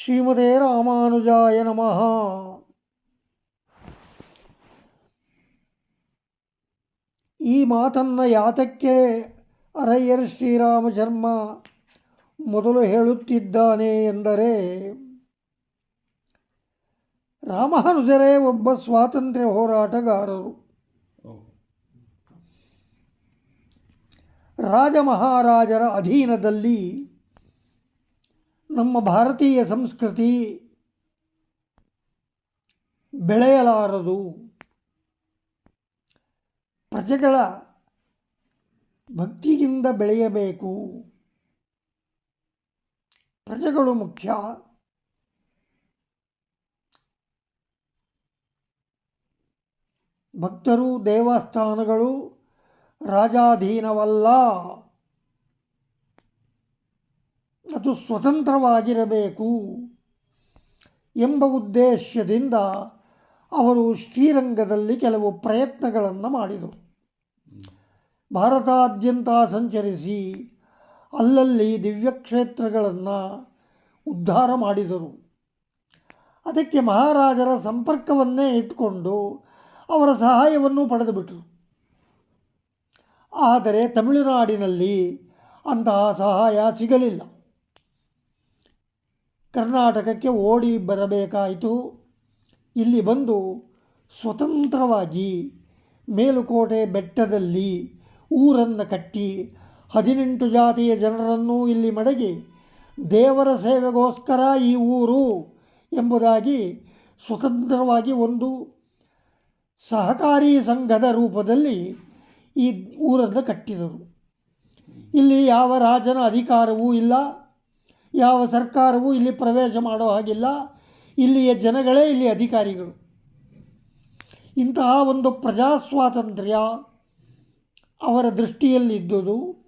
ಶ್ರೀಮತೆ ರಾಮಾನುಜಾಯ ನಮಃ ಈ ಮಾತನ್ನು ಯಾತಕ್ಕೆ ಅರಯ್ಯರ್ ಶ್ರೀರಾಮ ಶರ್ಮ ಮೊದಲು ಹೇಳುತ್ತಿದ್ದಾನೆ ಎಂದರೆ ರಾಮಾನುಜರೇ ಒಬ್ಬ ಸ್ವಾತಂತ್ರ್ಯ ಹೋರಾಟಗಾರರು ರಾಜ ಮಹಾರಾಜರ ಅಧೀನದಲ್ಲಿ ನಮ್ಮ ಭಾರತೀಯ ಸಂಸ್ಕೃತಿ ಬೆಳೆಯಲಾರದು. ಪ್ರಜೆಗಳ ಭಕ್ತಿಯಿಂದ ಬೆಳೆಯಬೇಕು. ಪ್ರಜೆಗಳು ಮುಖ್ಯ. ಭಕ್ತರು ದೇವಸ್ಥಾನಗಳು ರಾಜಾಧೀನವಲ್ಲ. ಅದು ಸ್ವತಂತ್ರವಾಗಿರಬೇಕು ಎಂಬ ಉದ್ದೇಶದಿಂದ ಅವರು ಶ್ರೀರಂಗದಲ್ಲಿ ಕೆಲವು ಪ್ರಯತ್ನಗಳನ್ನು ಮಾಡಿದರು. ಭಾರತಾದ್ಯಂತ ಸಂಚರಿಸಿ ಅಲ್ಲಲ್ಲಿ ದಿವ್ಯಕ್ಷೇತ್ರಗಳನ್ನು ಉದ್ಧಾರ ಮಾಡಿದರು. ಅದಕ್ಕೆ ಮಹಾರಾಜರ ಸಂಪರ್ಕವನ್ನೇ ಇಟ್ಟುಕೊಂಡು ಅವರ ಸಹಾಯವನ್ನು ಪಡೆದುಬಿಟ್ರು ಆದರೆ ತಮಿಳುನಾಡಿನಲ್ಲಿ ಅಂತಹ ಸಹಾಯ ಸಿಗಲಿಲ್ಲ. ಕರ್ನಾಟಕಕ್ಕೆ ಓಡಿ ಬರಬೇಕಾಯಿತು. ಇಲ್ಲಿ ಬಂದು ಸ್ವತಂತ್ರವಾಗಿ ಮೇಲುಕೋಟೆ ಬೆಟ್ಟದಲ್ಲಿ ಊರನ್ನು ಕಟ್ಟಿ ಹದಿನೆಂಟು ಜಾತಿಯ ಜನರನ್ನು ಇಲ್ಲಿ ಮಡಗಿ ದೇವರ ಸೇವೆಗೋಸ್ಕರ ಈ ಊರು ಎಂಬುದಾಗಿ ಸ್ವತಂತ್ರವಾಗಿ ಒಂದು ಸಹಕಾರಿ ಸಂಘದ ರೂಪದಲ್ಲಿ ಈ ಊರನ್ನು ಕಟ್ಟಿದರು. ಇಲ್ಲಿ ಯಾವ ರಾಜನ ಅಧಿಕಾರವೂ ಇಲ್ಲ. ಯಾವ ಸರ್ಕಾರವೂ ಇಲ್ಲಿ ಪ್ರವೇಶ ಮಾಡೋ ಹಾಗಿಲ್ಲ. ಇಲ್ಲಿಯ ಜನಗಳೇ ಇಲ್ಲಿ ಅಧಿಕಾರಿಗಳು. ಇಂತಹ ಒಂದು ಪ್ರಜಾಸ್ವಾತಂತ್ರ್ಯ ಅವರ ದೃಷ್ಟಿಯಲ್ಲಿದ್ದುದು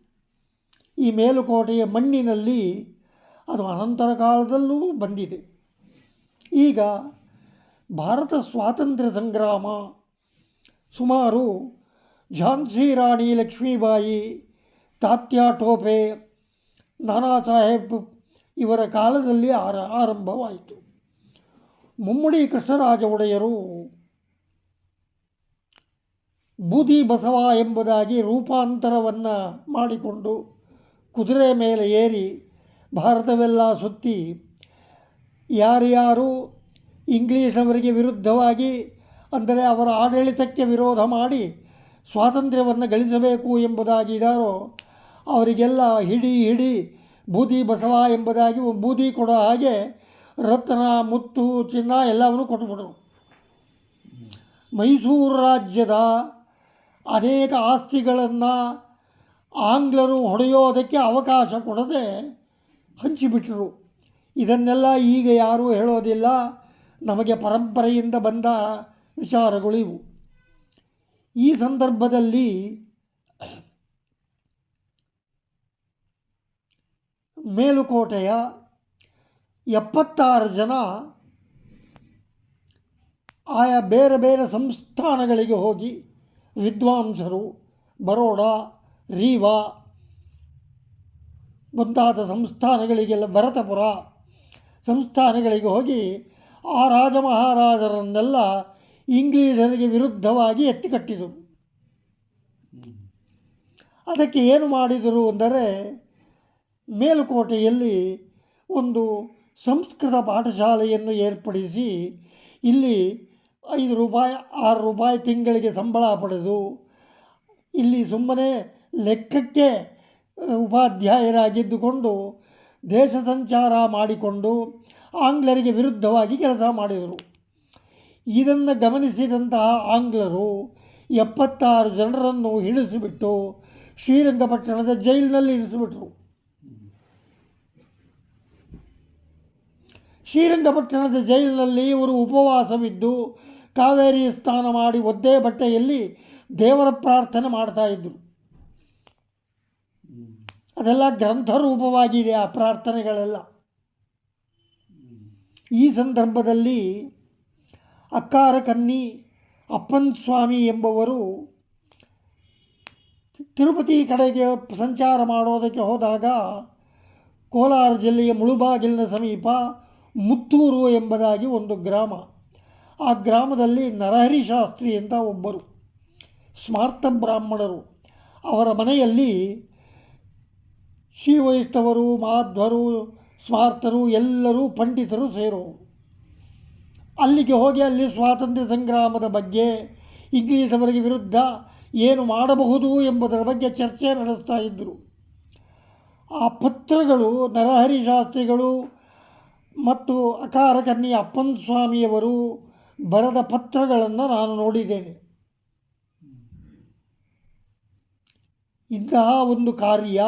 ಈ ಮೇಲುಕೋಟೆಯ ಮಣ್ಣಿನಲ್ಲಿ ಅದು ಅನಂತರ ಕಾಲದಲ್ಲೂ ಬಂದಿದೆ. ಈಗ ಭಾರತ ಸ್ವಾತಂತ್ರ್ಯ ಸಂಗ್ರಾಮ ಸುಮಾರು ಝಾನ್ಸಿ ರಾಣಿ ಲಕ್ಷ್ಮೀಬಾಯಿ, ತಾತ್ಯಾ ಟೋಪೆ, ನಾನಾ ಸಾಹೇಬ್ ಇವರ ಕಾಲದಲ್ಲಿ ಆರ ಆರಂಭವಾಯಿತು. ಮುಮ್ಮಡಿ ಕೃಷ್ಣರಾಜ ಒಡೆಯರು ಬೂದಿ ಬಸವ ಎಂಬುದಾಗಿ ರೂಪಾಂತರವನ್ನು ಮಾಡಿಕೊಂಡು ಕುದುರೆ ಮೇಲೆ ಏರಿ ಭಾರತವೆಲ್ಲ ಸುತ್ತಿ ಯಾರ್ಯಾರು ಇಂಗ್ಲೀಷ್ನವರಿಗೆ ವಿರುದ್ಧವಾಗಿ, ಅಂದರೆ ಅವರ ಆಡಳಿತಕ್ಕೆ ವಿರೋಧ ಮಾಡಿ ಸ್ವಾತಂತ್ರ್ಯವನ್ನು ಗಳಿಸಬೇಕು ಎಂಬುದಾಗಿ ಇದ್ದಾರೋ ಅವರಿಗೆಲ್ಲ ಹಿಡಿ ಹಿಡಿ ಬೂದಿ ಬಸವ ಎಂಬುದಾಗಿ ಬೂದಿ ಕೊಡೋ ಹಾಗೆ ರತ್ನ, ಮುತ್ತು, ಚಿನ್ನ ಎಲ್ಲವನ್ನು ಕೊಟ್ಟುಬಿಟ್ರು ಮೈಸೂರು ರಾಜ್ಯದ ಅನೇಕ ಆಸ್ತಿಗಳನ್ನು ಆಂಗ್ಲರು ಹೊಡೆಯೋದಕ್ಕೆ ಅವಕಾಶ ಕೊಡದೆ ಹಂಚಿಬಿಟ್ರು. ಇದನ್ನೆಲ್ಲ ಈಗ ಯಾರೂ ಹೇಳೋದಿಲ್ಲ. ನಮಗೆ ಪರಂಪರೆಯಿಂದ ಬಂದ ವಿಚಾರಗಳು ಇವು. ಈ ಸಂದರ್ಭದಲ್ಲಿ ಮೇಲುಕೋಟೆಯ ಎಪ್ಪತ್ತಾರು ಜನ ಆಯಾ ಬೇರೆ ಬೇರೆ ಸಂಸ್ಥಾನಗಳಿಗೆ ಹೋಗಿ ವಿದ್ವಾಂಸರು ಬರೋಡ ರೀವಾ ಮುಂತಾದ ಸಂಸ್ಥಾನಗಳಿಗೆಲ್ಲ ಭರತಪುರ ಸಂಸ್ಥಾನಗಳಿಗೆ ಹೋಗಿ ಆ ರಾಜ ಮಹಾರಾಜರನ್ನೆಲ್ಲ ಇಂಗ್ಲೀಷರಿಗೆ ವಿರುದ್ಧವಾಗಿ ಎತ್ತಿಕಟ್ಟಿದರು ಅದಕ್ಕೆ ಏನು ಮಾಡಿದರು ಅಂದರೆ ಮೇಲುಕೋಟೆಯಲ್ಲಿ ಒಂದು ಸಂಸ್ಕೃತ ಪಾಠಶಾಲೆಯನ್ನು ಏರ್ಪಡಿಸಿ ಇಲ್ಲಿ ಐದು ರೂಪಾಯಿ, ಆರು ರೂಪಾಯಿ ತಿಂಗಳಿಗೆ ಸಂಬಳ ಪಡೆದು ಇಲ್ಲಿ ಸುಮ್ಮನೆ ಲೆಕ್ಕಕ್ಕೆ ಉಪಾಧ್ಯಾಯರಾಗಿದ್ದುಕೊಂಡು ದೇಶ ಸಂಚಾರ ಮಾಡಿಕೊಂಡು ಆಂಗ್ಲರಿಗೆ ವಿರುದ್ಧವಾಗಿ ಕೆಲಸ ಮಾಡಿದರು. ಇದನ್ನು ಗಮನಿಸಿದಂತಹ ಆಂಗ್ಲರು ಎಪ್ಪತ್ತಾರು ಜನರನ್ನು ಹಿಡಿಸಿಬಿಟ್ಟು ಶ್ರೀರಂಗಪಟ್ಟಣದ ಜೈಲಿನಲ್ಲಿ ಇರಿಸಿಬಿಟ್ರು. ಶ್ರೀರಂಗಪಟ್ಟಣದ ಜೈಲಿನಲ್ಲಿ ಇವರು ಉಪವಾಸವಿದ್ದು ಕಾವೇರಿ ಸ್ನಾನ ಮಾಡಿ ಒದ್ದೇ ಬಟ್ಟೆಯಲ್ಲಿ ದೇವರ ಪ್ರಾರ್ಥನೆ ಮಾಡ್ತಾಯಿದ್ರು ಅದೆಲ್ಲ ಗ್ರಂಥ ರೂಪವಾಗಿದೆ ಆ ಪ್ರಾರ್ಥನೆಗಳೆಲ್ಲ. ಈ ಸಂದರ್ಭದಲ್ಲಿ ಅಕ್ಕಾರ ಕನ್ನಿ ಅಪ್ಪನ್ ಸ್ವಾಮಿ ಎಂಬುವರು ತಿರುಪತಿ ಕಡೆಗೆ ಸಂಚಾರ ಮಾಡೋದಕ್ಕೆ ಹೋದಾಗ ಕೋಲಾರ ಜಿಲ್ಲೆಯ ಮುಳುಬಾಗಿಲಿನ ಸಮೀಪ ಮುತ್ತೂರು ಎಂಬುದಾಗಿ ಒಂದು ಗ್ರಾಮ. ಆ ಗ್ರಾಮದಲ್ಲಿ ನರಹರಿ ಶಾಸ್ತ್ರಿ ಅಂತ ಒಬ್ಬರು. ಸ್ಮಾರ್ಥ ಬ್ರಾಹ್ಮಣರು. ಅವರ ಮನೆಯಲ್ಲಿ ಶ್ರೀವೈಷ್ಣವರು, ಮಾಧ್ವರು, ಸ್ಮಾರ್ಥರು, ಎಲ್ಲರೂ ಪಂಡಿತರು ಸೇರೋರು. ಅಲ್ಲಿಗೆ ಹೋಗಿ ಅಲ್ಲಿ ಸ್ವಾತಂತ್ರ್ಯ ಸಂಗ್ರಾಮದ ಬಗ್ಗೆ ಇಂಗ್ಲೀಷವರಿಗೆ ವಿರುದ್ಧ ಏನು ಮಾಡಬಹುದು ಎಂಬುದರ ಬಗ್ಗೆ ಚರ್ಚೆ ನಡೆಸ್ತಾ ಇದ್ದರು ಆ ಪತ್ರಗಳು, ನರಹರಿ ಶಾಸ್ತ್ರಿಗಳು ಮತ್ತು ಅಕಾರಕನ್ನಿ ಅಪ್ಪನ್ ಸ್ವಾಮಿಯವರು ಬರೆದ ಪತ್ರಗಳನ್ನು ನಾನು ನೋಡಿದ್ದೇನೆ. ಇಂತಹ ಒಂದು ಕಾರ್ಯ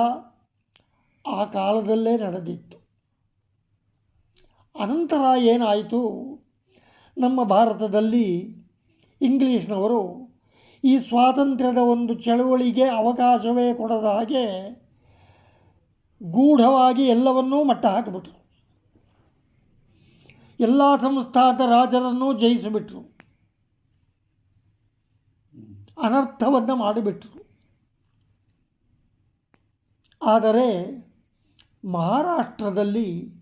ಆ ಕಾಲದಲ್ಲೇ ನಡೆದಿತ್ತು. ಅನಂತರ ಏನಾಯಿತು? ನಮ್ಮ ಭಾರತದಲ್ಲಿ ಇಂಗ್ಲೀಷ್ನವರು ಈ ಸ್ವಾತಂತ್ರ್ಯದ ಒಂದು ಚಳುವಳಿಗೆ ಅವಕಾಶವೇ ಕೊಡದ ಹಾಗೆ ಗೂಢವಾಗಿ ಎಲ್ಲವನ್ನೂ ಮಟ್ಟ ಹಾಕಿಬಿಟ್ರು ಎಲ್ಲ ಸಂಸ್ಥಾದ ರಾಜರನ್ನು ಜಯಿಸಿಬಿಟ್ರು. ಅನರ್ಥವನ್ನು ಮಾಡಿಬಿಟ್ರು. ಆದರೆ ಮಹಾರಾಷ್ಟ್ರದಲ್ಲಿ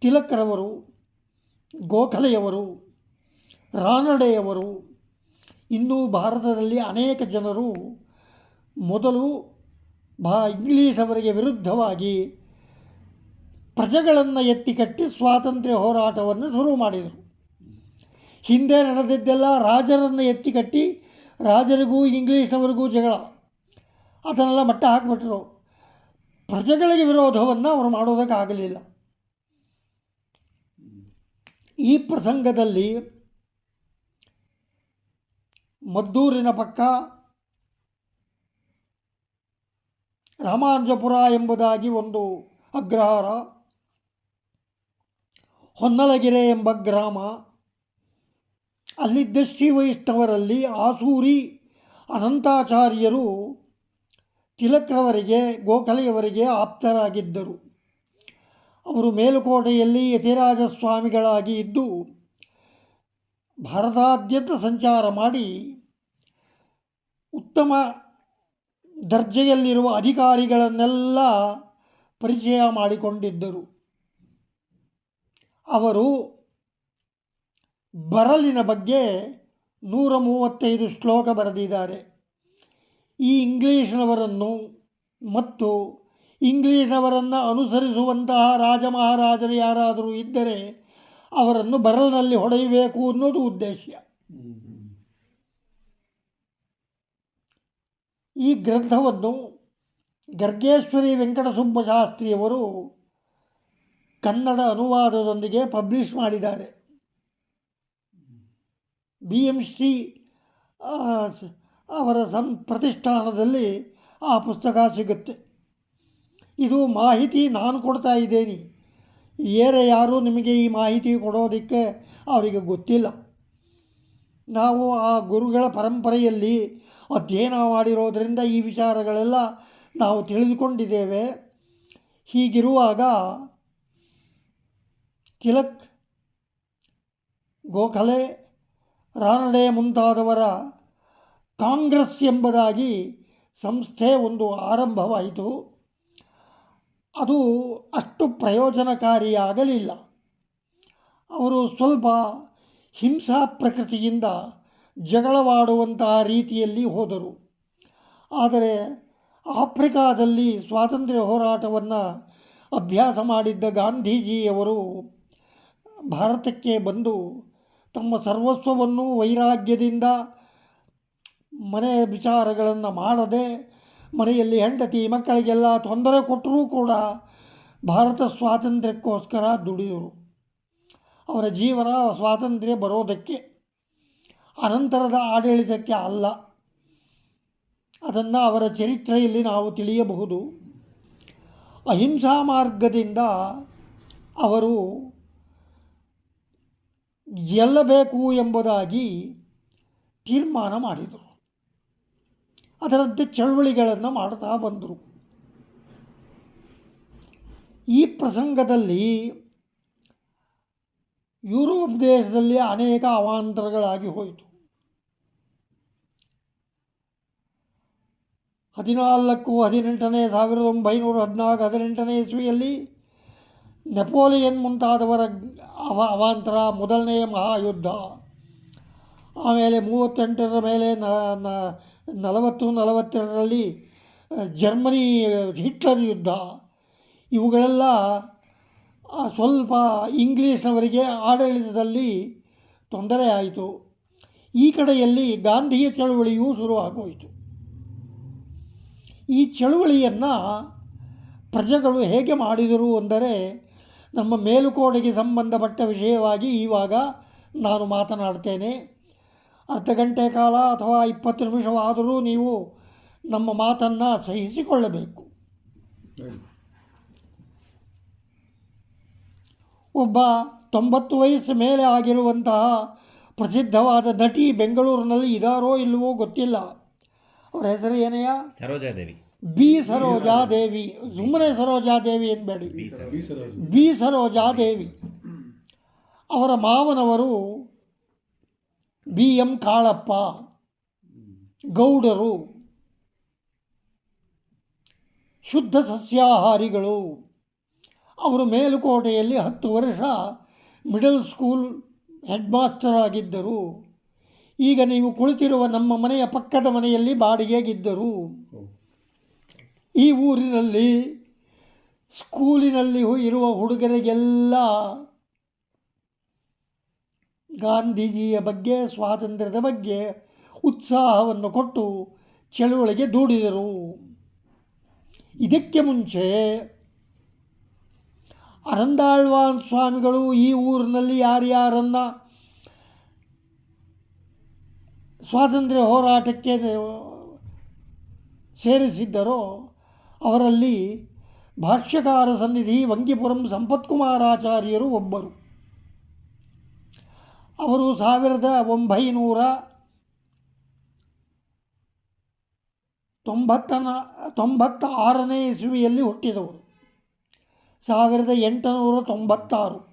ತಿಲಕರವರು, ಗೋಖಲೆಯವರು, ರಾನಡೆಯವರು, ಇನ್ನೂ ಭಾರತದಲ್ಲಿ ಅನೇಕ ಜನರು ಮೊದಲು ಬಾ ಇಂಗ್ಲೀಷವರಿಗೆ ವಿರುದ್ಧವಾಗಿ ಪ್ರಜೆಗಳನ್ನು ಎತ್ತಿ ಕಟ್ಟಿ ಸ್ವಾತಂತ್ರ್ಯ ಹೋರಾಟವನ್ನು ಶುರು ಮಾಡಿದರು. ಹಿಂದೆ ನಡೆದಿದ್ದೆಲ್ಲ ರಾಜರನ್ನು ಎತ್ತಿಕಟ್ಟಿ ರಾಜರಿಗೂ ಇಂಗ್ಲೀಷ್ನವರಿಗೂ ಜಗಳ. ಅದನ್ನೆಲ್ಲ ಮಟ್ಟ ಹಾಕಿಬಿಟ್ರು. ಪ್ರಜೆಗಳಿಗೆ ವಿರೋಧವನ್ನು ಅವರು ಮಾಡೋದಕ್ಕಾಗಲಿಲ್ಲ. ಈ ಪ್ರಸಂಗದಲ್ಲಿ ಮದ್ದೂರಿನ ಪಕ್ಕ ರಾಮಾನುಜಪುರ ಎಂಬುದಾಗಿ ಒಂದು ಅಗ್ರಹಾರ ಹೊನ್ನಲಗೆರೆ ಎಂಬ ಗ್ರಾಮ. ಅಲ್ಲಿದ್ದ ಶ್ರೀ ವೈಷ್ಣವರಲ್ಲಿ ಆಸೂರಿ ಅನಂತಾಚಾರ್ಯರು ತಿಲಕ್ರವರಿಗೆ, ಗೋಖಲೆಯವರಿಗೆ ಆಪ್ತರಾಗಿದ್ದರು. ಅವರು ಮೇಲುಕೋಟೆಯಲ್ಲಿ ಯತಿರಾಜ ಸ್ವಾಮಿಗಳಾಗಿ ಇದ್ದು, ಭಾರತಾದ್ಯಂತ ಸಂಚಾರ ಮಾಡಿ ಉತ್ತಮ ದರ್ಜೆಯಲ್ಲಿರುವ ಅಧಿಕಾರಿಗಳನ್ನೆಲ್ಲ ಪರಿಚಯ ಮಾಡಿಕೊಂಡಿದ್ದರು. ಅವರು ಬರಲಿನ ಬಗ್ಗೆ ನೂರ ಮೂವತ್ತೈದು ಶ್ಲೋಕ ಬರೆದಿದ್ದಾರೆ. ಈ ಇಂಗ್ಲೀಷ್ನವರನ್ನು ಮತ್ತು ಇಂಗ್ಲೀಷ್ನವರನ್ನು ಅನುಸರಿಸುವಂತಹ ರಾಜ ಮಹಾರಾಜರು ಯಾರಾದರೂ ಇದ್ದರೆ ಅವರನ್ನು ಬರಲಿನಲ್ಲಿ ಹೊಡೆಯಬೇಕು ಅನ್ನೋದು ಉದ್ದೇಶ. ಈ ಗ್ರಂಥವನ್ನು ಗರ್ಗೇಶ್ವರಿ ವೆಂಕಟಸುಬ್ಬ ಶಾಸ್ತ್ರಿಯವರು ಕನ್ನಡ ಅನುವಾದದೊಂದಿಗೆ ಪಬ್ಲಿಷ್ ಮಾಡಿದ್ದಾರೆ. ಬಿ ಎಂ ಶ್ರೀ ಅವರ ಸಂ, ಪ್ರತಿಷ್ಠಾನದಲ್ಲಿ ಆ ಪುಸ್ತಕ ಸಿಗುತ್ತೆ. ಇದು ಮಾಹಿತಿ ನಾನು ಕೊಡ್ತಾ ಇದ್ದೇನೆ. ಏರೆ ಯಾರೂ ನಿಮಗೆ ಈ ಮಾಹಿತಿ ಕೊಡೋದಕ್ಕೆ ಅವರಿಗೆ ಗೊತ್ತಿಲ್ಲ. ನಾವು ಆ ಗುರುಗಳ ಪರಂಪರೆಯಲ್ಲಿ ಅಧ್ಯಯನ ಮಾಡಿರೋದರಿಂದ ಈ ವಿಚಾರಗಳೆಲ್ಲ ನಾವು ತಿಳಿದುಕೊಂಡಿದ್ದೇವೆ. ಹೀಗಿರುವಾಗ ತಿಲಕ್ ಗೋಖಲೆ ರಾನಡೆ ಮುಂತಾದವರ ಕಾಂಗ್ರೆಸ್ ಎಂಬುದಾಗಿ ಸಂಸ್ಥೆ ಒಂದು ಆರಂಭವಾಯಿತು. ಅದು ಅಷ್ಟು ಪ್ರಯೋಜನಕಾರಿಯಾಗಲಿಲ್ಲ. ಅವರು ಸ್ವಲ್ಪ ಹಿಂಸಾ ಪ್ರಕೃತಿಯಿಂದ ಜಗಳವಾಡುವಂತಹ ರೀತಿಯಲ್ಲಿ ಹೋದರು. ಆದರೆ ಆಫ್ರಿಕಾದಲ್ಲಿ ಸ್ವಾತಂತ್ರ್ಯ ಹೋರಾಟವನ್ನು ಅಭ್ಯಾಸ ಮಾಡಿದ್ದ ಗಾಂಧೀಜಿಯವರು ಭಾರತಕ್ಕೆ ಬಂದು ತಮ್ಮ ಸರ್ವಸ್ವವನ್ನು ವೈರಾಗ್ಯದಿಂದ ಮನೆ ವಿಚಾರಗಳನ್ನು ಮಾಡದೆ, ಮನೆಯಲ್ಲಿ ಹೆಂಡತಿ ಮಕ್ಕಳಿಗೆಲ್ಲ ತೊಂದರೆ ಕೊಟ್ಟರೂ ಕೂಡ ಭಾರತ ಸ್ವಾತಂತ್ರ್ಯಕ್ಕೋಸ್ಕರ ದುಡಿದರು ಅವರ ಜೀವನ ಸ್ವಾತಂತ್ರ್ಯ ಬರೋದಕ್ಕೆ, ಅನಂತರದ ಆಡಳಿತಕ್ಕೆ ಅಲ್ಲ. ಅದನ್ನು ಅವರ ಚರಿತ್ರೆಯಲ್ಲಿ ನಾವು ತಿಳಿಯಬಹುದು. ಅಹಿಂಸಾ ಮಾರ್ಗದಿಂದ ಅವರು ಗೆಲ್ಲಬೇಕು ಎಂಬುದಾಗಿ ತೀರ್ಮಾನ ಮಾಡಿದರು. ಅದರಂತೆ ಚಳವಳಿಗಳನ್ನು ಮಾಡ್ತಾ ಬಂದರು. ಈ ಪ್ರಸಂಗದಲ್ಲಿ ಯುರೋಪ್ ದೇಶದಲ್ಲಿ ಅನೇಕ ಅವಾಂತರಗಳಾಗಿ ಹೋಯಿತು. ಹದಿನಾಲ್ಕು, ಹದಿನೆಂಟನೇ, ಸಾವಿರದ ಒಂಬೈನೂರ ಹದಿನಾಲ್ಕು, ಹದಿನೆಂಟನೇ ಇಸ್ವಿಯಲ್ಲಿ ನೆಪೋಲಿಯನ್ ಮುಂತಾದವರ ಅವ ಅವಾಂತರ ಮೊದಲನೆಯ ಮಹಾಯುದ್ಧ. ಆಮೇಲೆ ಮೂವತ್ತೆಂಟರ ಮೇಲೆ ನಲವತ್ತು ನಲವತ್ತೆರಡರಲ್ಲಿ ಜರ್ಮನಿ ಹಿಟ್ಲರ್ ಯುದ್ಧ. ಇವುಗಳೆಲ್ಲ ಸ್ವಲ್ಪ ಇಂಗ್ಲೀಷ್ನವರಿಗೆ ಆಡಳಿತದಲ್ಲಿ ತೊಂದರೆ ಆಯಿತು. ಈ ಕಡೆಯಲ್ಲಿ ಗಾಂಧಿಯ ಚಳುವಳಿಯೂ ಶುರುವಾಗೋಯಿತು. ಈ ಚಳುವಳಿಯನ್ನು ಪ್ರಜೆಗಳು ಹೇಗೆ ಮಾಡಿದರು ಅಂದರೆ ನಮ್ಮ ಮೇಲುಕೋಟೆಗೆ ಸಂಬಂಧಪಟ್ಟ ವಿಷಯವಾಗಿ ಈವಾಗ ನಾನು ಮಾತನಾಡ್ತೇನೆ. ಅರ್ಧ ಗಂಟೆ ಕಾಲ ಅಥವಾ ಇಪ್ಪತ್ತು ನಿಮಿಷವಾದರೂ ನೀವು ನಮ್ಮ ಮಾತನ್ನು ಸಹಿಸಿಕೊಳ್ಳಬೇಕು. ಒಬ್ಬ ತೊಂಬತ್ತು ವಯಸ್ಸು ಮೇಲೆ ಆಗಿರುವಂತಹ ಪ್ರಸಿದ್ಧವಾದ ನಟಿ ಬೆಂಗಳೂರಿನಲ್ಲಿ ಇದಾರೋ ಇಲ್ಲವೋ ಗೊತ್ತಿಲ್ಲ. ಅವರ ಹೆಸರು ಏನಯ್ಯ? ಸರೋಜಾದೇವಿ ಬಿ ಸರೋಜಾದೇವಿ ಸುಮ್ಮನೆ ಸರೋಜಾದೇವಿ ಎನ್ಬೇಡಿ ಬಿ ಸರ್ ಬಿ ಸರೋಜಾದೇವಿ ಅವರ ಮಾವನವರು ಬಿ ಎಂ ಕಾಳಪ್ಪ. ಗೌಡರು ಶುದ್ಧ ಸಸ್ಯಾಹಾರಿಗಳು. ಅವರು ಮೇಲುಕೋಟೆಯಲ್ಲಿ ಹತ್ತು ವರ್ಷ ಮಿಡಲ್ ಸ್ಕೂಲ್ ಹೆಡ್ ಮಾಸ್ಟರ್ ಆಗಿದ್ದರು. ಈಗ ನೀವು ಕುಳಿತಿರುವ ನಮ್ಮ ಮನೆಯ ಪಕ್ಕದ ಮನೆಯಲ್ಲಿ ಬಾಡಿಗೆಗಿದ್ದರು. ಈ ಊರಿನಲ್ಲಿ, ಸ್ಕೂಲಿನಲ್ಲಿ ಇರುವ ಹುಡುಗರಿಗೆಲ್ಲ ಗಾಂಧೀಜಿಯ ಬಗ್ಗೆ, ಸ್ವಾತಂತ್ರ್ಯದ ಬಗ್ಗೆ ಉತ್ಸಾಹವನ್ನು ಕೊಟ್ಟು ಚಳುವಳಿಗೆ ದೂಡಿದರು. ಇದಕ್ಕೆ ಮುಂಚೆ ಅರಂದಾಳ್ವಾನ್ ಸ್ವಾಮಿಗಳು ಈ ಊರಿನಲ್ಲಿ ಯಾರ್ಯಾರನ್ನು ಸ್ವಾತಂತ್ರ್ಯ ಹೋರಾಟಕ್ಕೆ ಸೇರಿಸಿದ್ದರೋ ಅವರಲ್ಲಿ ಭಾಷ್ಯಕಾರ ಸನ್ನಿಧಿ ವಂಗಿಪುರಂ ಸಂಪತ್ಕುಮಾರಾಚಾರ್ಯರು ಒಬ್ಬರು. ಅವರು ಸಾವಿರದ ಒಂಬೈನೂರ ತೊಂಬತ್ತನ ತೊಂಬತ್ತ ಆರನೇ ಇಸುವಿಯಲ್ಲಿ ಹುಟ್ಟಿದವರು. ಸಾವಿರದ ಎಂಟುನೂರ ತೊಂಬತ್ತಾರು.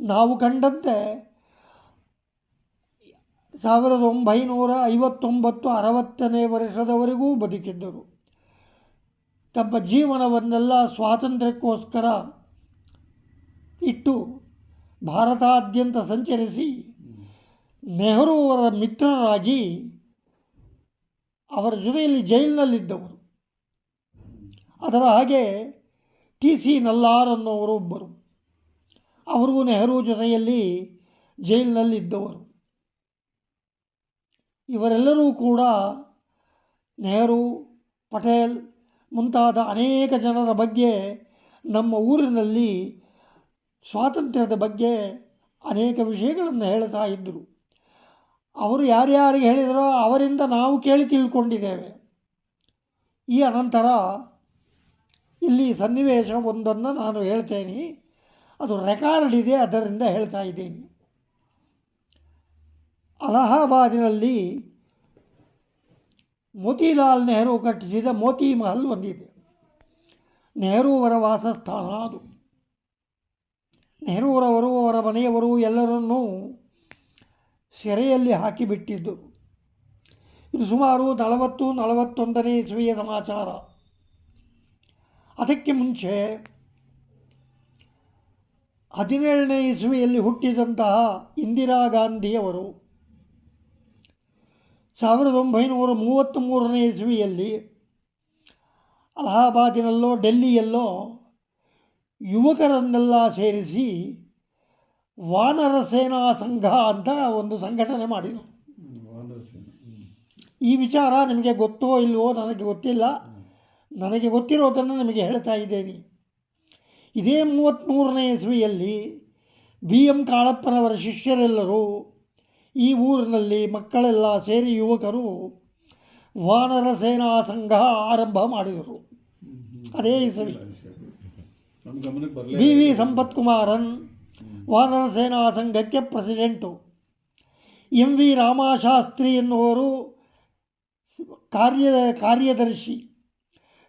ನಾವು ಕಂಡಂತೆ ಸಾವಿರದ ಒಂಬೈನೂರ ಐವತ್ತೊಂಬತ್ತು ಅರವತ್ತನೇ ವರ್ಷದವರೆಗೂ ಬದುಕಿದ್ದರು. ತಮ್ಮ ಜೀವನವನ್ನೆಲ್ಲ ಸ್ವಾತಂತ್ರ್ಯಕ್ಕೋಸ್ಕರ ಇಟ್ಟು ಭಾರತಾದ್ಯಂತ ಸಂಚರಿಸಿ ನೆಹರು ಅವರ ಮಿತ್ರರಾಗಿ ಅವರ ಜೊತೆಯಲ್ಲಿ ಜೈಲಿನಲ್ಲಿದ್ದವರು. ಅದರ ಹಾಗೆ ಟಿ ಸಿ ನಲ್ಲಾರ್ ಅನ್ನೋರು ಒಬ್ಬರು. ಅವರಿಗೂ ನೆಹರು ಜೊತೆಯಲ್ಲಿ ಜೈಲಿನಲ್ಲಿದ್ದವರು. ಇವರೆಲ್ಲರೂ ಕೂಡ ನೆಹರು, ಪಟೇಲ್ ಮುಂತಾದ ಅನೇಕ ಜನರ ಬಗ್ಗೆ ನಮ್ಮ ಊರಿನಲ್ಲಿ ಸ್ವಾತಂತ್ರ್ಯದ ಬಗ್ಗೆ ಅನೇಕ ವಿಷಯಗಳನ್ನು ಹೇಳ್ತಾ ಇದ್ದರು ಅವರು ಯಾರ್ಯಾರಿಗೆ ಹೇಳಿದರೋ ಅವರಿಂದ ನಾವು ಕೇಳಿ ತಿಳ್ಕೊಂಡಿದ್ದೇವೆ. ಈ ಅನಂತರ ಇಲ್ಲಿ ಸನ್ನಿವೇಶ ಒಂದನ್ನು ನಾನು ಹೇಳ್ತೇನೆ. ಅದು ರೆಕಾರ್ಡ್ ಇದೆ ಅದರಿಂದ ಹೇಳ್ತಾ ಇದ್ದೀನಿ. ಅಲಹಾಬಾದಿನಲ್ಲಿ ಮೋತಿಲಾಲ್ ನೆಹರು ಕಟ್ಟಿಸಿದ ಮೋತಿ ಮಹಲ್ ಒಂದಿದೆ. ನೆಹರೂವರ ವಾಸಸ್ಥಾನ ಅದು. ನೆಹರೂರವರು ಅವರ ಮನೆಯವರು ಎಲ್ಲರನ್ನೂ ಸೆರೆಯಲ್ಲಿ ಹಾಕಿಬಿಟ್ಟಿದ್ದು. ಇದು ಸುಮಾರು ನಲವತ್ತು ನಲವತ್ತೊಂದನೇ ಇಸ್ವಿಯ ಸಮಾಚಾರ. ಅದಕ್ಕೆ ಮುಂಚೆ ಹದಿನೇಳನೇ ಇಸ್ವಿಯಲ್ಲಿ ಹುಟ್ಟಿದಂತಹ ಇಂದಿರಾ ಗಾಂಧಿಯವರು ಸಾವಿರದ ಒಂಬೈನೂರ ಮೂವತ್ತ್ಮೂರನೇ ಇಸ್ವಿಯಲ್ಲಿ ಅಲಹಾಬಾದಿನಲ್ಲೋ ಡೆಲ್ಲಿಯಲ್ಲೋ ಯುವಕರನ್ನೆಲ್ಲ ಸೇರಿಸಿ ವಾನರ ಸೇನಾ ಸಂಘ ಅಂತ ಒಂದು ಸಂಘಟನೆ ಮಾಡಿದರು. ಈ ವಿಚಾರ ನಿಮಗೆ ಗೊತ್ತೋ ಇಲ್ವೋ ನನಗೆ ಗೊತ್ತಿಲ್ಲ. ನನಗೆ ಗೊತ್ತಿರೋದನ್ನು ನಿಮಗೆ ಹೇಳ್ತಾ ಇದ್ದೇನೆ. ಇದೇ ಮೂವತ್ತ್ಮೂರನೇ ಇಸ್ವಿಯಲ್ಲಿ ಬಿ ಎಂ ಕಾಳಪ್ಪನವರ ಶಿಷ್ಯರೆಲ್ಲರೂ ಈ ಊರಿನಲ್ಲಿ ಮಕ್ಕಳೆಲ್ಲ ಸೇರಿ ಯುವಕರು ವಾನರ ಸೇನಾ ಸಂಘ ಆರಂಭ ಮಾಡಿದರು. ಅದೇ ಇಸವಿ ಬಿ ವಿ ಸಂಪತ್ ಕುಮಾರನ್ ವಾನರ ಸೇನಾ ಸಂಘಕ್ಕೆ ಪ್ರೆಸಿಡೆಂಟು. ಎಂ ವಿ ರಾಮಶಾಸ್ತ್ರಿ ಎನ್ನುವರು ಕಾರ್ಯ ಕಾರ್ಯದರ್ಶಿ.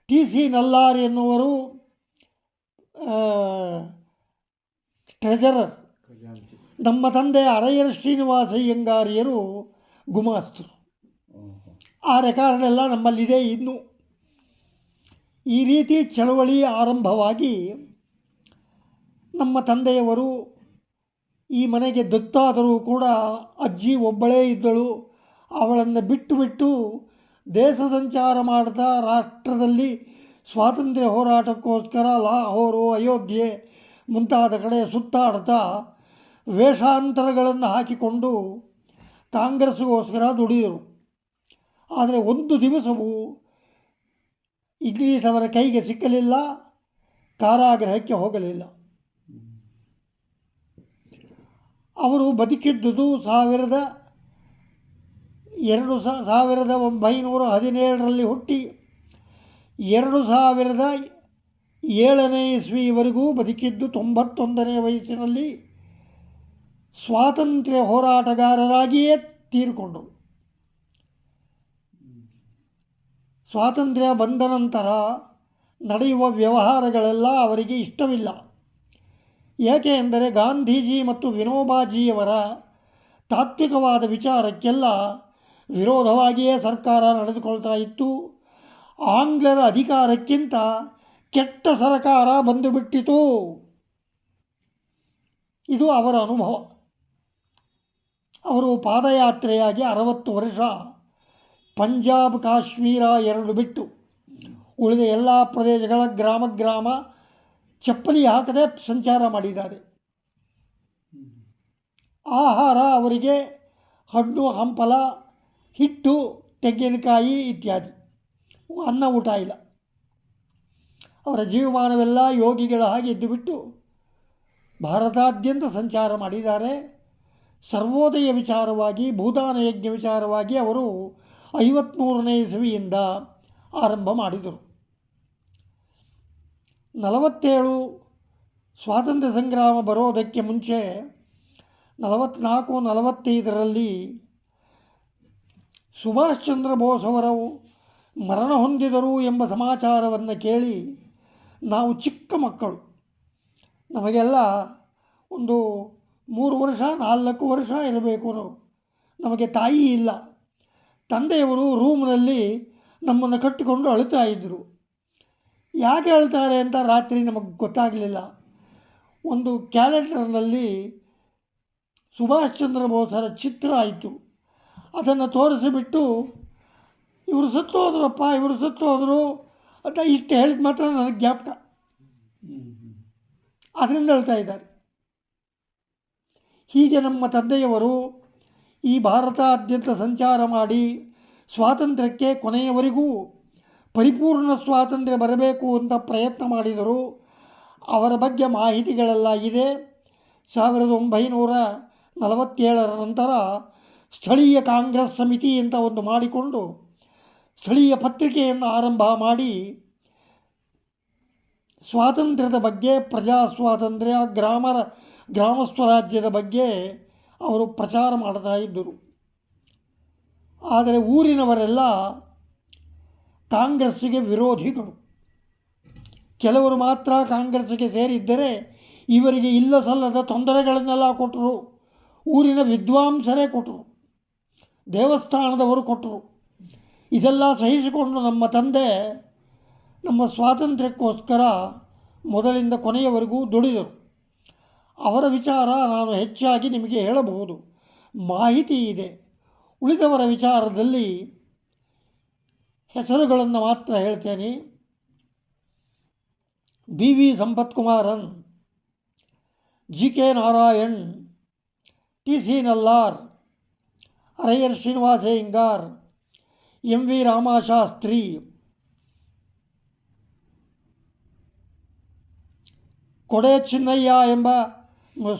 ಟಿ ಸಿ ನಲ್ಲಾರ್ ಎನ್ನುವರು ಟ್ರೆಜರರ್ ನಮ್ಮ ತಂದೆ ಅರಯ್ಯರ್ ಶ್ರೀನಿವಾಸಯ್ಯಂಗಾರಿಯರು ಗುಮಾಸ್ತರು ಓಹೋ. ಆ ರೆಕಾರ್ಡೆಲ್ಲ ನಮ್ಮಲ್ಲಿದೆ ಇನ್ನು ಈ ರೀತಿ ಚಳವಳಿ ಆರಂಭವಾಗಿ ನಮ್ಮ ತಂದೆಯವರು ಈ ಮನೆಗೆ ದತ್ತಾದರೂ ಕೂಡ ಅಜ್ಜಿ ಒಬ್ಬಳೇ ಇದ್ದಳು ಅವಳನ್ನು ಬಿಟ್ಟು ಬಿಟ್ಟು ದೇಶ ಸಂಚಾರ ಮಾಡ್ತಾ ರಾಷ್ಟ್ರದಲ್ಲಿ ಸ್ವಾತಂತ್ರ್ಯ ಹೋರಾಟಕ್ಕೋಸ್ಕರ ಲಾಹೋರು, ಅಯೋಧ್ಯೆ ಮುಂತಾದ ಕಡೆ ಸುತ್ತಾಡ್ತಾ ವೇಷಾಂತರಗಳನ್ನು ಹಾಕಿಕೊಂಡು ಕಾಂಗ್ರೆಸ್ಗೋಸ್ಕರ ದುಡಿದರು. ಆದರೆ ಒಂದು ದಿವಸವೂ ಇಂಗ್ಲೀಷ್ ಅವರ ಕೈಗೆ ಸಿಕ್ಕಲಿಲ್ಲ, ಕಾರಾಗೃಹಕ್ಕೆ ಹೋಗಲಿಲ್ಲ. ಅವರು ಬದುಕಿದ್ದುದು ಸಾವಿರದ ಎರಡು ಸಾವಿರದ ಒಂಬೈನೂರ ಹದಿನೇಳರಲ್ಲಿ ಹುಟ್ಟಿ ಎರಡು ಸಾವಿರದ ಏಳನೇ ಇಸ್ವಿವರೆಗೂ ಬದುಕಿದ್ದು ತೊಂಬತ್ತೊಂದನೇ ವಯಸ್ಸಿನಲ್ಲಿ ಸ್ವಾತಂತ್ರ್ಯ ಹೋರಾಟಗಾರರಾಗಿಯೇ ತೀರಿಕೊಂಡರು. ಸ್ವಾತಂತ್ರ್ಯ ಬಂದ ನಂತರ ನಡೆಯುವ ವ್ಯವಹಾರಗಳೆಲ್ಲ ಅವರಿಗೆ ಇಷ್ಟವಿಲ್ಲ. ಏಕೆ ಎಂದರೆ ಗಾಂಧೀಜಿ ಮತ್ತು ವಿನೋಬಾಜಿಯವರ ತಾತ್ವಿಕವಾದ ವಿಚಾರಕ್ಕೆಲ್ಲ ವಿರೋಧವಾಗಿಯೇ ಸರ್ಕಾರ ನಡೆದುಕೊಳ್ತಾ ಇತ್ತು. ಆಂಗ್ಲರ ಅಧಿಕಾರಕ್ಕಿಂತ ಕೆಟ್ಟ ಸರಕಾರ ಬಂದುಬಿಟ್ಟಿತು. ಇದು ಅವರ ಅನುಭವ. ಅವರು ಪಾದಯಾತ್ರೆಯಾಗಿ ಅರವತ್ತು ವರ್ಷ ಪಂಜಾಬ್ ಕಾಶ್ಮೀರ ಎರಡು ಬಿಟ್ಟು ಉಳಿದ ಎಲ್ಲ ಪ್ರದೇಶಗಳ ಗ್ರಾಮ ಗ್ರಾಮ ಚಪ್ಪಲಿ ಹಾಕದೆ ಸಂಚಾರ ಮಾಡಿದ್ದಾರೆ. ಆಹಾರ ಅವರಿಗೆ ಹಣ್ಣು, ಹಂಪಲ, ಹಿಟ್ಟು, ತೆಂಗಿನಕಾಯಿ ಇತ್ಯಾದಿ. ಅನ್ನ, ಊಟ ಇಲ್ಲ. ಅವರ ಜೀವಮಾನವೆಲ್ಲ ಯೋಗಿಗಳ ಹಾಗೆ ಇದ್ದು ಬಿಟ್ಟು ಭಾರತಾದ್ಯಂತ ಸಂಚಾರ ಮಾಡಿದ್ದಾರೆ. ಸರ್ವೋದಯ ವಿಚಾರವಾಗಿ ಭೂದಾನ ಯಜ್ಞ ವಿಚಾರವಾಗಿ ಅವರು ಐವತ್ತ್ಮೂರನೇ ಇಸವಿಯಿಂದ ಆರಂಭ ಮಾಡಿದರು. ನಲವತ್ತೇಳು ಸ್ವಾತಂತ್ರ್ಯ ಸಂಗ್ರಾಮ ಬರೋದಕ್ಕೆ ಮುಂಚೆ ನಲವತ್ತ್ನಾಲ್ಕು ನಲವತ್ತೈದರಲ್ಲಿ ಸುಭಾಷ್ ಚಂದ್ರ ಬೋಸ್ ಅವರು ಮರಣ ಹೊಂದಿದರು ಎಂಬ ಸಮಾಚಾರವನ್ನು ಕೇಳಿ ನಾವು ಚಿಕ್ಕ ಮಕ್ಕಳು. ನಮಗೆಲ್ಲ ಒಂದು ಮೂರು ವರ್ಷ ನಾಲ್ಕು ವರ್ಷ ಇರಬೇಕು. ನಾವು ನಮಗೆ ತಾಯಿ ಇಲ್ಲ. ತಂದೆಯವರು ರೂಮ್ನಲ್ಲಿ ನಮ್ಮನ್ನು ಕಟ್ಟಿಕೊಂಡು ಅಳುತ್ತಾ ಇದ್ದರು ಯಾಕೆ ಅಳ್ತಾರೆ ಅಂತ ರಾತ್ರಿ ನಮಗೆ ಗೊತ್ತಾಗಲಿಲ್ಲ. ಒಂದು ಕ್ಯಾಲೆಂಡರ್ನಲ್ಲಿ ಸುಭಾಷ್ ಚಂದ್ರ ಬೋಸರ ಚಿತ್ರ ಆಯಿತು. ಅದನ್ನು ತೋರಿಸಿಬಿಟ್ಟು ಇವರು ಸತ್ತು ಹೋದ್ರಪ್ಪ ಇವರು ಸತ್ತು ಹೋದರು ಅಂತ ಇಷ್ಟು ಹೇಳಿದ ಮಾತ್ರ ನನಗೆ ಜ್ಞಾಪಕ. ಅದರಿಂದ ಹೇಳ್ತಾ ಇದ್ದಾರೆ. ಹೀಗೆ ನಮ್ಮ ತಂದೆಯವರು ಈ ಭಾರತಾದ್ಯಂತ ಸಂಚಾರ ಮಾಡಿ ಸ್ವಾತಂತ್ರ್ಯಕ್ಕೆ ಕೊನೆಯವರೆಗೂ ಪರಿಪೂರ್ಣ ಸ್ವಾತಂತ್ರ್ಯ ಬರಬೇಕು ಅಂತ ಪ್ರಯತ್ನ ಮಾಡಿದರು. ಅವರ ಬಗ್ಗೆ ಮಾಹಿತಿಗಳೆಲ್ಲ ಇದೆ. ಸಾವಿರದ ಒಂಬೈನೂರ ನಲವತ್ತೇಳರ ನಂತರ ಸ್ಥಳೀಯ ಕಾಂಗ್ರೆಸ್ ಸಮಿತಿ ಅಂತ ಒಂದು ಮಾಡಿಕೊಂಡು ಸ್ಥಳೀಯ ಪತ್ರಿಕೆಯನ್ನು ಆರಂಭ ಮಾಡಿ ಸ್ವಾತಂತ್ರ್ಯದ ಬಗ್ಗೆ ಪ್ರಜಾ ಸ್ವಾತಂತ್ರ್ಯ ಗ್ರಾಮರ ಗ್ರಾಮ ಸ್ವರಾಜ್ಯದ ಬಗ್ಗೆ ಅವರು ಪ್ರಚಾರ ಮಾಡ್ತಾ ಇದ್ದರು. ಆದರೆ ಊರಿನವರೆಲ್ಲ ಕಾಂಗ್ರೆಸ್ಸಿಗೆ ವಿರೋಧಿಗಳು. ಕೆಲವರು ಮಾತ್ರ ಕಾಂಗ್ರೆಸ್ಸಿಗೆ ಸೇರಿದ್ದರೆ ಇವರಿಗೆ ಇಲ್ಲ ಸಲ್ಲದ ತೊಂದರೆಗಳನ್ನೆಲ್ಲ ಕೊಟ್ಟರು. ಊರಿನ ವಿದ್ವಾಂಸರೇ ಕೊಟ್ಟರು. ದೇವಸ್ಥಾನದವರು ಕೊಟ್ಟರು. ಇದೆಲ್ಲ ಸಹಿಸಿಕೊಂಡು ನಮ್ಮ ತಂದೆ ನಮ್ಮ ಸ್ವಾತಂತ್ರ್ಯಕ್ಕೋಸ್ಕರ ಮೊದಲಿಂದ ಕೊನೆಯವರೆಗೂ ದುಡಿದರು. ಅವರ ವಿಚಾರ ನಾನು ಹೆಚ್ಚಾಗಿ ನಿಮಗೆ ಹೇಳಬಹುದು. ಮಾಹಿತಿ ಇದೆ. ಉಳಿದವರ ವಿಚಾರದಲ್ಲಿ ಹೆಸರುಗಳನ್ನು ಮಾತ್ರ ಹೇಳ್ತೇನೆ. B V Sampathkumaran, G K Narayan, T C Nallar Arayyar Srinivasa Hingar M V Ramashastri, Kode Chinnayya ಎಂಬ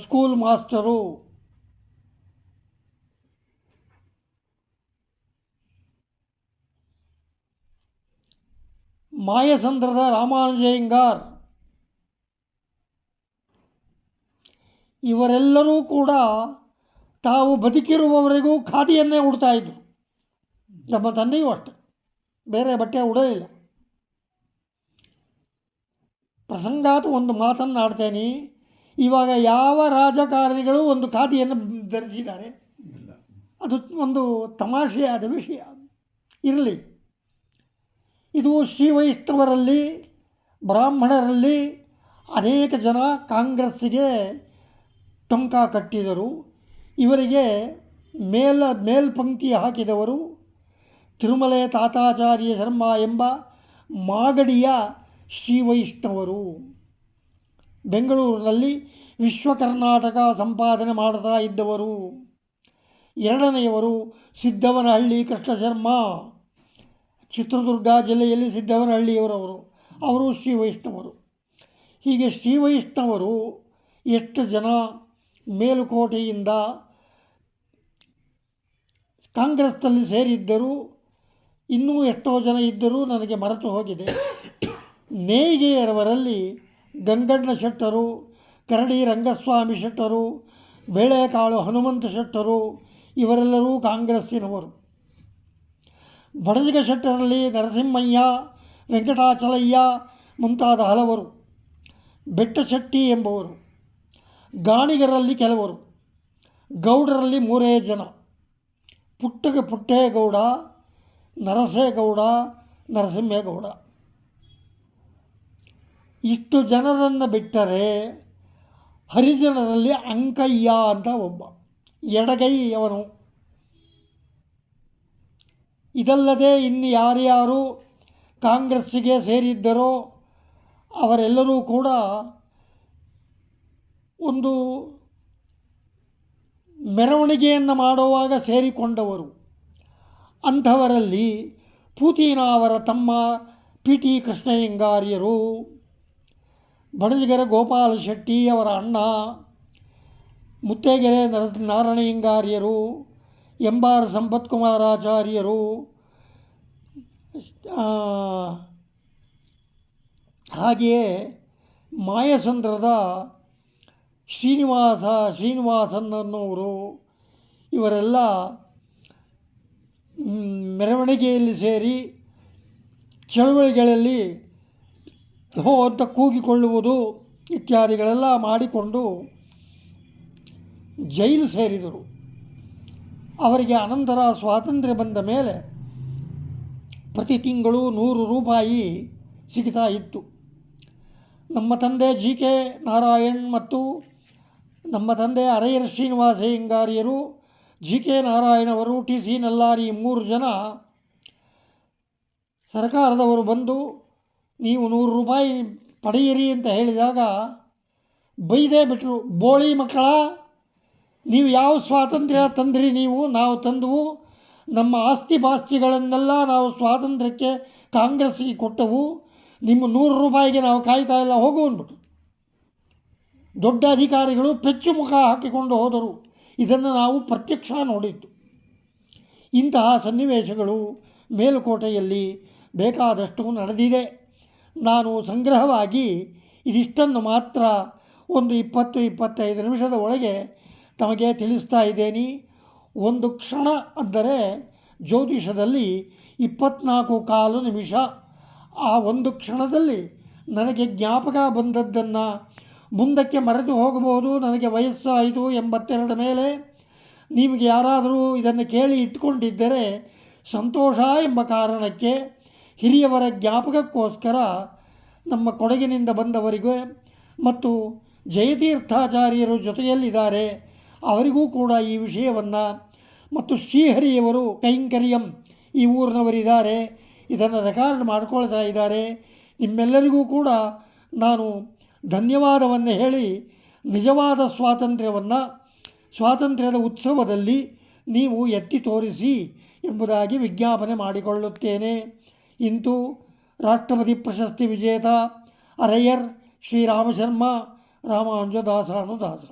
ಸ್ಕೂಲ್ ಮಾಸ್ಟರು. ಮಾಯಸಂದ್ರದ ರಾಮಾನುಜಯ್ಯಂಗಾರ್ ಇವರೆಲ್ಲರೂ ಕೂಡ ತಾವು ಬದುಕಿರುವವರೆಗೂ ಖಾದಿಯನ್ನೇ ಉಡ್ತಾ ಇದ್ದರು ನಮ್ಮ ತಂದೆಯೂ ಅಷ್ಟೆ. ಬೇರೆ ಬಟ್ಟೆ ಉಡಲಿಲ್ಲ. ಪ್ರಸಂಗಾತ್ ಒಂದು ಮಾತನ್ನು ಆಡ್ತೇನೆ ಇವಾಗ ಯಾವ ರಾಜಕಾರಣಿಗಳು ಒಂದು ಖಾತೆಯನ್ನು ಧರಿಸಿದ್ದಾರೆ? ಅದು ಒಂದು ತಮಾಷೆಯಾದ ವಿಷಯ. ಇರಲಿ. ಇದು ಶ್ರೀ ವೈಷ್ಣವರಲ್ಲಿ ಬ್ರಾಹ್ಮಣರಲ್ಲಿ ಅನೇಕ ಜನ ಕಾಂಗ್ರೆಸ್ಸಿಗೆ ಟೊಂಕ ಕಟ್ಟಿದರು. ಇವರಿಗೆ ಮೇಲ ಮೇಲ್ಪಂಕ್ತಿ ಹಾಕಿದವರು ತಿರುಮಲೆ ತಾತಾಚಾರ್ಯ ಶರ್ಮ ಎಂಬ ಮಾಗಡಿಯ ಶ್ರೀ ವೈಷ್ಣವರು. ಬೆಂಗಳೂರಿನಲ್ಲಿ ವಿಶ್ವ ಕರ್ನಾಟಕ ಸಂಪಾದನೆ ಮಾಡ್ತಾ ಇದ್ದವರು. ಎರಡನೆಯವರು ಸಿದ್ದವನಹಳ್ಳಿ ಕೃಷ್ಣ ಶರ್ಮ ಚಿತ್ರದುರ್ಗ ಜಿಲ್ಲೆಯಲ್ಲಿ ಸಿದ್ದವನಹಳ್ಳಿಯವರವರು. ಅವರು ಶ್ರೀ ವೈಷ್ಣವರು ಹೀಗೆ ಶ್ರೀ ವೈಷ್ಣವರು ಎಷ್ಟು ಜನ ಮೇಲುಕೋಟೆಯಿಂದ ಕಾಂಗ್ರೆಸ್ನಲ್ಲಿ ಸೇರಿದ್ದರು ಇನ್ನೂ ಎಷ್ಟೋ ಜನ ಇದ್ದರೂ ನನಗೆ ಮರೆತು ಹೋಗಿದೆ. ನೇಯ್ಗೆಯರವರಲ್ಲಿ ಗಂಗಣ್ಣ ಶೆಟ್ಟರು, ಕರಡಿ ರಂಗಸ್ವಾಮಿ ಶೆಟ್ಟರು, ಬೇಳೆಕಾಳು ಹನುಮಂತ ಶೆಟ್ಟರು, ಇವರೆಲ್ಲರೂ ಕಾಂಗ್ರೆಸ್ಸಿನವರು. ಬಡಜಿಗ ಶೆಟ್ಟರಲ್ಲಿ ನರಸಿಂಹಯ್ಯ, ವೆಂಕಟಾಚಲಯ್ಯ ಮುಂತಾದ ಹಲವರು. ಬೆಟ್ಟಶೆಟ್ಟಿ ಎಂಬುವರು. ಗಾಣಿಗರಲ್ಲಿ ಕೆಲವರು. ಗೌಡರಲ್ಲಿ ಮೂರೇ ಜನ. ಪುಟ್ಟಗೆ ಪುಟ್ಟೇಗೌಡ, ನರಸೇಗೌಡ, ನರಸಿಂಹೇಗೌಡ. ಇಷ್ಟು ಜನರನ್ನು ಬಿಟ್ಟರೆ ಹರಿಜನರಲ್ಲಿ ಅಂಕಯ್ಯ ಅಂತ ಒಬ್ಬ, ಎಡಗೈ ಅವನು. ಇದಲ್ಲದೆ ಇನ್ನು ಯಾರ್ಯಾರು ಕಾಂಗ್ರೆಸ್ಸಿಗೆ ಸೇರಿದ್ದರೋ ಅವರೆಲ್ಲರೂ ಕೂಡ ಒಂದು ಮೆರವಣಿಗೆಯನ್ನು ಮಾಡುವಾಗ ಸೇರಿಕೊಂಡವರು. ಅಂಥವರಲ್ಲಿ ಪೂತಿನ ಅವರ ತಮ್ಮ ಪಿ ಟಿ ಕೃಷ್ಣಯ್ಯಂಗಾರ್ಯರು ಬಡಜಿಗೆರೆ ಗೋಪಾಲ ಶೆಟ್ಟಿ ಅವರ ಅಣ್ಣ, ಮುತ್ತೇಗೆರೆ ನರ ನಾರಾಯಣಿಂಗಾರ್ಯರು ಎಂಬಾರ್ ಸಂಪತ್ಕುಮಾರಾಚಾರ್ಯರು ಹಾಗೆಯೇ ಮಾಯಸಂದ್ರದ ಶ್ರೀನಿವಾಸ ಶ್ರೀನಿವಾಸನ್ ಇವರೆಲ್ಲ ಮೆರವಣಿಗೆಯಲ್ಲಿ ಸೇರಿ, ಚಳವಳಿಗಳಲ್ಲಿ ಹೋ ಅಂತ ಕೂಗಿಕೊಳ್ಳುವುದು ಇತ್ಯಾದಿಗಳೆಲ್ಲ ಮಾಡಿಕೊಂಡು ಜೈಲು ಸೇರಿದರು. ಅವರಿಗೆ ಅನಂತರ ಸ್ವಾತಂತ್ರ್ಯ ಬಂದ ಮೇಲೆ ಪ್ರತಿ ತಿಂಗಳು ನೂರು ರೂಪಾಯಿ ಸಿಗ್ತಾ ಇತ್ತು. ನಮ್ಮ ತಂದೆ ಜಿ ಕೆ ನಾರಾಯಣ್ ಮತ್ತು ನಮ್ಮ ತಂದೆ ಅರೆಯರ್ ಶ್ರೀನಿವಾಸ ಹಿಂಗಾರಿಯರು, ಜಿ ಕೆ ನಾರಾಯಣ್ ಅವರು, ಟಿ ಸಿ ನಲ್ಲಾರಿ ಮೂರು ಜನ ಸರ್ಕಾರದವರು ಬಂದು ನೀವು ನೂರು ರೂಪಾಯಿ ಪಡೆಯಿರಿ ಅಂತ ಹೇಳಿದಾಗ, ಬೈದೇ ಬಿಟ್ಟರು ಬೋಳಿ ಮಕ್ಕಳ, ನೀವು ಯಾವ ಸ್ವಾತಂತ್ರ್ಯ ತಂದ್ರಿ ನೀವು? ನಾವು ತಂದವು, ನಮ್ಮ ಆಸ್ತಿ ಪಾಸ್ತಿಗಳನ್ನೆಲ್ಲ ನಾವು ಸ್ವಾತಂತ್ರ್ಯಕ್ಕೆ ಕಾಂಗ್ರೆಸ್ಗೆ ಕೊಟ್ಟವು, ನಿಮ್ಮ ನೂರು ರೂಪಾಯಿಗೆ ನಾವು ಕಾಯ್ತಾ ಇಲ್ಲ, ಹೋಗು ಅಂದ್ಬಿಟ್ಟು ದೊಡ್ಡ ಅಧಿಕಾರಿಗಳು ಪೆಚ್ಚು ಮುಖ ಹಾಕಿಕೊಂಡು ಹೋದರು. ಇದನ್ನು ನಾವು ಪ್ರತ್ಯಕ್ಷ ನೋಡಿದ್ದು. ಇಂತಹ ಸನ್ನಿವೇಶಗಳು ಮೇಲುಕೋಟೆಯಲ್ಲಿ ಬೇಕಾದಷ್ಟು ನಡೆದಿದೆ. ನಾನು ಸಂಗ್ರಹವಾಗಿ ಇದಿಷ್ಟನ್ನು ಮಾತ್ರ ಒಂದು ಇಪ್ಪತ್ತು ಇಪ್ಪತ್ತೈದು ನಿಮಿಷದ ಒಳಗೆ ತಮಗೆ ತಿಳಿಸ್ತಾ ಇದ್ದೇನೆ. ಒಂದು ಕ್ಷಣ ಅಂದರೆ ಜ್ಯೋತಿಷದಲ್ಲಿ ಇಪ್ಪತ್ನಾಲ್ಕು ಕಾಲು ನಿಮಿಷ. ಆ ಒಂದು ಕ್ಷಣದಲ್ಲಿ ನನಗೆ ಜ್ಞಾಪಕ ಬಂದದ್ದನ್ನು ಮುಂದಕ್ಕೆ ಮರೆತು ಹೋಗಬಹುದು. ನನಗೆ ವಯಸ್ಸಾಯಿತು ಎಂಬತ್ತೆರಡು ಮೇಲೆ. ನಿಮಗೆ ಯಾರಾದರೂ ಇದನ್ನು ಕೇಳಿ ಇಟ್ಕೊಂಡಿದ್ದರೆ ಸಂತೋಷ ಎಂಬ ಕಾರಣಕ್ಕೆ ಹಿರಿಯವರ ಜ್ಞಾಪಕಕ್ಕೋಸ್ಕರ ನಮ್ಮ ಕೊಡಗಿನಿಂದ ಬಂದವರಿಗೆ ಮತ್ತು ಜಯತೀರ್ಥಾಚಾರ್ಯರು ಜೊತೆಯಲ್ಲಿದ್ದಾರೆ, ಅವರಿಗೂ ಕೂಡ ಈ ವಿಷಯವನ್ನು ಮತ್ತು ಶ್ರೀಹರಿಯವರು ಕೈಂಕರ್ಯಂ ಈ ಊರಿನವರಿದ್ದಾರೆ, ಇದನ್ನು ರೆಕಾರ್ಡ್ ಮಾಡ್ಕೊಳ್ತಾ ಇದ್ದಾರೆ. ನಿಮ್ಮೆಲ್ಲರಿಗೂ ಕೂಡ ನಾನು ಧನ್ಯವಾದವನ್ನು ಹೇಳಿ, ನಿಜವಾದ ಸ್ವಾತಂತ್ರ್ಯವನ್ನು, ಸ್ವಾತಂತ್ರ್ಯದ ಉತ್ಸವದಲ್ಲಿ ನೀವು ಎತ್ತಿ ತೋರಿಸಿ ಎಂಬುದಾಗಿ ವಿಜ್ಞಾಪನೆ ಮಾಡಿಕೊಳ್ಳುತ್ತೇನೆ. ఇందు రాష్ట్రపతి ప్రశస్తి విజేత అరయర్ శ్రీరామశర్మ రామానుజదాసానుదాస